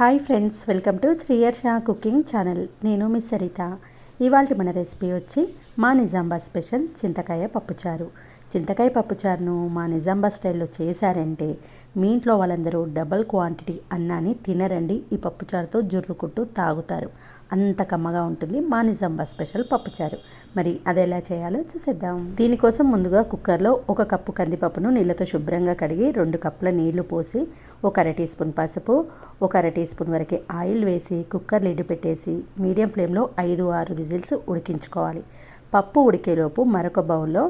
Hi friends welcome to Sriyarsha cooking channel. నేను miss Saritha. ఇవాళ మన రెసిపీ వచ్చి మా నిజాంబాద్ స్పెషల్ చింతకాయ పప్పుచారు. చింతకాయ పప్పుచారును మా నిజాంబాద్ స్టైల్లో చేశారంటే మీ ఇంట్లో వాళ్ళందరూ డబల్ క్వాంటిటీ అన్నాన్ని తినరండి ఈ పప్పుచారుతో జుర్రుకుంటూ తాగుతారు. అంత కమ్మగా ఉంటుంది మా నిజాంబాద్ స్పెషల్ పప్పుచారు. మరి అది ఎలా చేయాలో చూసేద్దాం. దీనికోసం ముందుగా కుక్కర్లో ఒక కప్పు కందిపప్పును నీళ్ళతో శుభ్రంగా కడిగి రెండు కప్పుల నీళ్ళు పోసి ఒక అర టీ స్పూన్ పసుపు ఒక అర టీ స్పూన్ వరకు ఆయిల్ వేసి కుక్కర్ లిడ్ పెట్టేసి మీడియం ఫ్లేమ్లో ఐదు ఆరు విజిల్స్ ఉడికించుకోవాలి. పప్పు ఉడికేలోపు మరొక బౌల్లో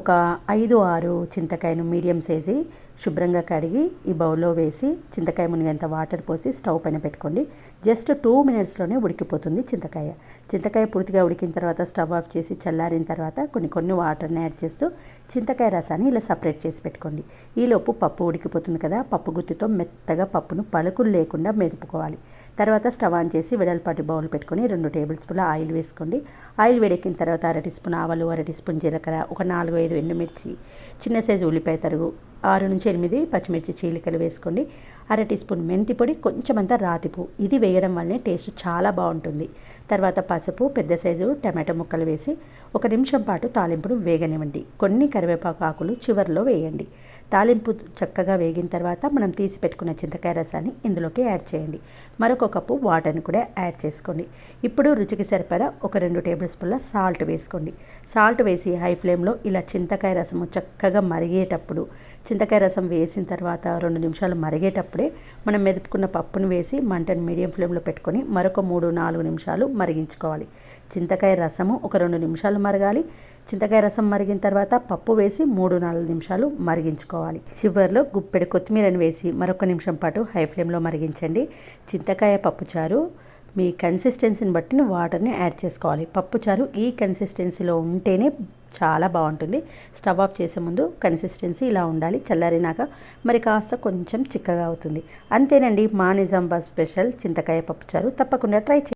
ఒక ఐదు ఆరు చింతకాయను మీడియం సైజు శుభ్రంగా కడిగి ఈ బౌల్లో వేసి చింతకాయ మునిగేంత వాటర్ పోసి స్టవ్ పైన పెట్టుకోండి. జస్ట్ టూ మినిట్స్లోనే ఉడికిపోతుంది చింతకాయ. చింతకాయ పూర్తిగా ఉడికిన తర్వాత స్టవ్ ఆఫ్ చేసి చల్లారిన తర్వాత కొన్ని కొన్ని వాటర్ని యాడ్ చేస్తూ చింతకాయ రసాన్ని ఇలా సపరేట్ చేసి పెట్టుకోండి. ఈలోపు పప్పు ఉడికిపోతుంది కదా పప్పు గుత్తితో మెత్తగా పప్పును పలుకులు లేకుండా మెదుపుకోవాలి. తర్వాత స్టవ్ ఆన్ చేసి వెడల్పాటి బౌల్ పెట్టుకొని రెండు టేబుల్ స్పూన్ల ఆయిల్ వేసుకోండి. ఆయిల్ వేడెక్కిన తర్వాత అర టీ స్పూన్ ఆవాలు అర టీ స్పూన్ జీలకర్ర ఒక నాలుగు ఐదు ఎండుమిర్చి చిన్న సైజు ఉల్లిపాయ తరుగు ఆరు నుంచి ఎనిమిది పచ్చిమిర్చి చీలికలు వేసుకోండి. అర టీ స్పూన్ మెంతి పొడి కొంచెమంతా రాతిపు ఇది వేయడం వల్లనే టేస్ట్ చాలా బాగుంటుంది. తర్వాత పసుపు పెద్ద సైజు టమాటో ముక్కలు వేసి ఒక నిమిషం పాటు తాలింపును వేగనివ్వండి. కొన్ని కరివేపాకు ఆకులు చివరిలో వేయండి. తాలింపు చక్కగా వేగిన తర్వాత మనం తీసి పెట్టుకున్న చింతకాయ రసాన్ని ఇందులోకి యాడ్ చేయండి. మరొక కప్పు వాటర్ని కూడా యాడ్ చేసుకోండి. ఇప్పుడు రుచికి సరిపడా ఒక రెండు టేబుల్ స్పూన్ల సాల్ట్ వేసుకోండి. సాల్ట్ వేసి హై ఫ్లేమ్లో ఇలా చింతకాయ రసము చక్కగా మరిగేటప్పుడు చింతకాయ రసం వేసిన తర్వాత రెండు నిమిషాలు మరిగేటప్పుడే మనం మెదుపుకున్న పప్పును వేసి మంటను మీడియం ఫ్లేమ్లో పెట్టుకొని మరొక మూడు నాలుగు నిమిషాలు మరిగించుకోవాలి. చింతకాయ రసము ఒక రెండు నిమిషాలు మరగాలి. చింతకాయ రసం మరిగిన తర్వాత పప్పు వేసి మూడు నాలుగు నిమిషాలు మరిగించుకోవాలి. చివరిలో గుప్పెడు కొత్తిమీరని వేసి మరొక నిమిషం పాటు హై ఫ్లేమ్లో మరిగించండి. చింతకాయ పప్పుచారు మీ కన్సిస్టెన్సీని బట్టి వాటర్ని యాడ్ చేసుకోవాలి. పప్పుచారు ఈ కన్సిస్టెన్సీలో ఉంటేనే చాలా బాగుంటుంది. స్టవ్ ఆఫ్ చేసే ముందు కన్సిస్టెన్సీ ఇలా ఉండాలి. చల్లారినాక మరి కాస్త కొంచెం చిక్కగా అవుతుంది. అంతేనండి మా నిజాంబాద్ స్పెషల్ చింతకాయ పప్పుచారు తప్పకుండా ట్రై